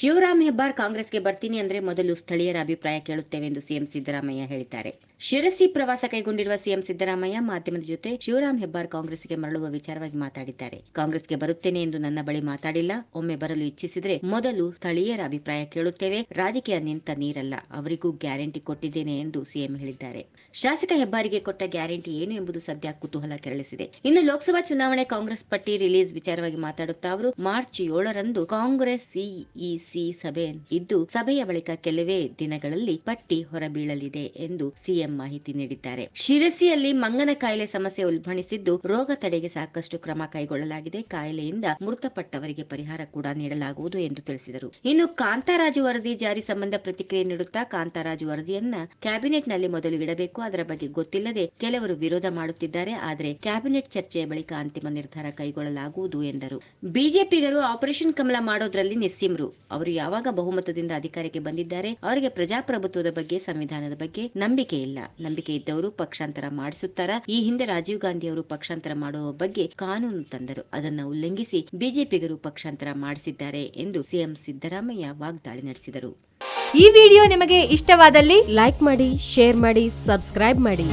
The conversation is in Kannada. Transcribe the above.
ಶಿವರಾಮ್ ಹೆಬ್ಬಾರ್ ಕಾಂಗ್ರೆಸ್ಗೆ ಬರ್ತೀನಿ ಅಂದ್ರೆ ಮೊದಲು ಸ್ಥಳೀಯರ ಅಭಿಪ್ರಾಯ ಕೇಳುತ್ತೇವೆ ಎಂದು ಸಿಎಂ ಸಿದ್ದರಾಮಯ್ಯ ಹೇಳಿದ್ದಾರೆ. ಶಿರಸಿ ಪ್ರವಾಸ ಕೈಗೊಂಡಿರುವ ಸಿಎಂ ಸಿದ್ದರಾಮಯ್ಯ ಮಾಧ್ಯಮದ ಜೊತೆ ಶಿವರಾಮ್ ಹೆಬ್ಬಾರ್ ಕಾಂಗ್ರೆಸ್ಗೆ ಮರಳುವ ವಿಚಾರವಾಗಿ ಮಾತಾಡಿದ್ದಾರೆ. ಕಾಂಗ್ರೆಸ್ಗೆ ಬರುತ್ತೇನೆ ಎಂದು ನನ್ನ ಬಳಿ ಮಾತಾಡಿಲ್ಲ. ಒಮ್ಮೆ ಬರಲು ಇಚ್ಛಿಸಿದ್ರೆ ಮೊದಲು ಸ್ಥಳೀಯರ ಅಭಿಪ್ರಾಯ ಕೇಳುತ್ತೇವೆ. ರಾಜಕೀಯ ನಿಂತ ನೀರಲ್ಲ. ಅವರಿಗೂ ಗ್ಯಾರಂಟಿ ಕೊಟ್ಟಿದ್ದೇನೆ ಎಂದು ಸಿಎಂ ಹೇಳಿದ್ದಾರೆ. ಶಾಸಕ ಹೆಬ್ಬಾರಿಗೆ ಕೊಟ್ಟ ಗ್ಯಾರಂಟಿ ಏನು ಎಂಬುದು ಸದ್ಯ ಕುತೂಹಲ ಕೆರಳಿಸಿದೆ. ಇನ್ನು ಲೋಕಸಭಾ ಚುನಾವಣೆ ಕಾಂಗ್ರೆಸ್ ಪಟ್ಟಿ ರಿಲೀಸ್ ವಿಚಾರವಾಗಿ ಮಾತಾಡುತ್ತಾ ಅವರು, ಮಾರ್ಚ್ ಏಳರಂದು ಕಾಂಗ್ರೆಸ್ ಸಿಇಸಿ ಸಭೆ ಇದ್ದು ಸಭೆಯ ಬಳಿಕ ಕೆಲವೇ ದಿನಗಳಲ್ಲಿ ಪಟ್ಟಿ ಹೊರಬೀಳಲಿದೆ ಎಂದು ಸಿಎಂ ಮಾಹಿತಿ ನೀಡಿದ್ದಾರೆ. ಶಿರಸಿಯಲ್ಲಿ ಮಂಗನ ಕಾಯಿಲೆ ಸಮಸ್ಯೆ ಉಲ್ಬಣಿಸಿದ್ದು ರೋಗ ತಡೆಗೆ ಸಾಕಷ್ಟು ಕ್ರಮ ಕೈಗೊಳ್ಳಲಾಗಿದೆ. ಕಾಯಿಲೆಯಿಂದ ಮೃತಪಟ್ಟವರಿಗೆ ಪರಿಹಾರ ಕೂಡ ನೀಡಲಾಗುವುದು ಎಂದು ತಿಳಿಸಿದರು. ಇನ್ನು ಕಾಂತಾರಾಜು ವರದಿ ಜಾರಿ ಸಂಬಂಧ ಪ್ರತಿಕ್ರಿಯೆ ನೀಡುತ್ತಾ ಕಾಂತಾರಾಜು ವರದಿಯನ್ನ ಕ್ಯಾಬಿನೆಟ್ನಲ್ಲಿ ಮೊದಲು ಇಡಬೇಕು. ಅದರ ಬಗ್ಗೆ ಗೊತ್ತಿಲ್ಲದೆ ಕೆಲವರು ವಿರೋಧ ಮಾಡುತ್ತಿದ್ದಾರೆ. ಆದರೆ ಕ್ಯಾಬಿನೆಟ್ ಚರ್ಚೆಯ ಬಳಿಕ ಅಂತಿಮ ನಿರ್ಧಾರ ಕೈಗೊಳ್ಳಲಾಗುವುದು ಎಂದರು. ಬಿಜೆಪಿಗರು ಆಪರೇಷನ್ ಕಮಲ ಮಾಡೋದ್ರಲ್ಲಿ ನಿಸ್ಸೀಮ್ರು. ಅವರು ಯಾವಾಗ ಬಹುಮತದಿಂದ ಅಧಿಕಾರಕ್ಕೆ ಬಂದಿದ್ದಾರೆ, ಅವರಿಗೆ ಪ್ರಜಾಪ್ರಭುತ್ವದ ಬಗ್ಗೆ, ಸಂವಿಧಾನದ ಬಗ್ಗೆ ನಂಬಿಕೆ ಇಲ್ಲ. ನಂಬಿಕೆ ಇದ್ದವರು ಪಕ್ಷಾಂತರ ಮಾಡಿಸುತ್ತಾರ? ಈ ಹಿಂದೆ ರಾಜೀವ್ ಗಾಂಧಿ ಅವರು ಪಕ್ಷಾಂತರ ಮಾಡುವ ಬಗ್ಗೆ ಕಾನೂನು ತಂದರು. ಅದನ್ನು ಉಲ್ಲಂಘಿಸಿ ಬಿಜೆಪಿಗರು ಪಕ್ಷಾಂತರ ಮಾಡಿಸಿದ್ದಾರೆ ಎಂದು ಸಿಎಂ ಸಿದ್ದರಾಮಯ್ಯ ವಾಗ್ದಾಳಿ ನಡೆಸಿದರು. ಈ ವಿಡಿಯೋ ನಿಮಗೆ ಇಷ್ಟವಾದಲ್ಲಿ ಲೈಕ್ ಮಾಡಿ, ಶೇರ್ ಮಾಡಿ, ಸಬ್ಸ್ಕ್ರೈಬ್ ಮಾಡಿ.